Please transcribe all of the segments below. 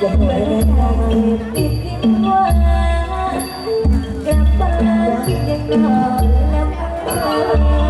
Thank you.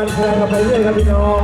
การแสดงกันไปเรื่อยครับพี่น้อง